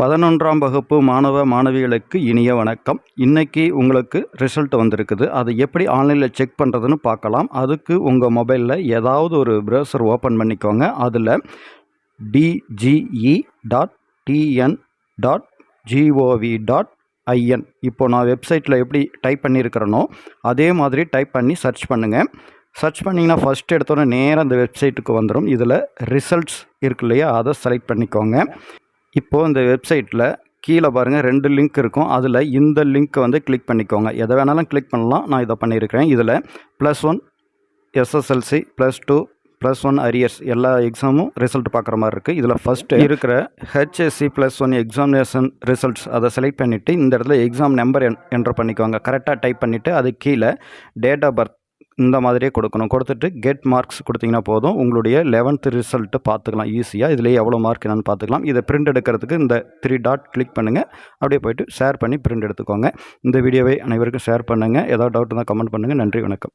பதினொன்றாம் வகுப்பு மாணவ மாணவிகளுக்கு இனிய வணக்கம். இன்றைக்கி உங்களுக்கு ரிசல்ட் வந்திருக்குது. அதை எப்படி ஆன்லைனில் செக் பண்ணுறதுன்னு பார்க்கலாம். அதுக்கு உங்கள் மொபைலில் ஏதாவது ஒரு ப்ரௌசர் ஓப்பன் பண்ணிக்கோங்க. அதில் DGE dot TN dot GOV dot IN இப்போது நான் வெப்சைட்டில் எப்படி டைப் பண்ணியிருக்கிறேனோ அதே மாதிரி டைப் பண்ணி சர்ச் பண்ணுங்கள் சர்ச் பண்ணிங்கன்னா ஃபஸ்ட் எடுத்தோன்னே நேராக அந்த வெப்சைட்டுக்கு வந்துடும் இதில் ரிசல்ட்ஸ் இருக்கு இல்லையா? அதை செலக்ட் பண்ணிக்கோங்க. இப்போது இந்த வெப்சைட்டில் கீழே பாருங்கள் ரெண்டு லிங்க் இருக்கும். அதில் இந்த லிங்க்கை வந்து கிளிக் பண்ணிக்கோங்க. எதை வேணாலும் கிளிக் பண்ணலாம். நான் இதை பண்ணியிருக்கிறேன். இதில் plus one SSLC plus two plus one arrears எல்லா எக்ஸாமும் ரிசல்ட் பார்க்குற மாதிரி இருக்குது இதில் ஃபஸ்ட்டு இருக்கிற HSC plus one examination results அதை செலக்ட் பண்ணிவிட்டு இந்த இடத்துல எக்ஸாம் நம்பர் என் என்டர் பண்ணிக்கோங்க. கரெக்டாக டைப் பண்ணிவிட்டு அது கீழே டேட் ஆஃப் பர்த் இந்த மாதிரியே கொடுக்கணும். கொடுத்துட்டு கெட் மார்க்ஸ் கொடுத்தீங்கன்னா போதும். உங்களுடைய லெவன்த்து ரிசல்ட்டு பார்த்துக்கலாம் ஈஸியாக இதில் எவ்வளோ மார்க் என்னென்னு பார்த்துக்கலாம். இதை பிரிண்ட் எடுக்கிறதுக்கு இந்த த்ரீ டாட் கிளிக் பண்ணுங்கள் அப்படியே போயிட்டு ஷேர் பண்ணி பிரிண்ட் எடுத்துக்கோங்க. இந்த வீடியோவை அனைவருக்கும் ஷேர் பண்ணுங்கள் ஏதாவது டவுட் இருந்தால் கமெண்ட் பண்ணுங்கள் நன்றி வணக்கம்.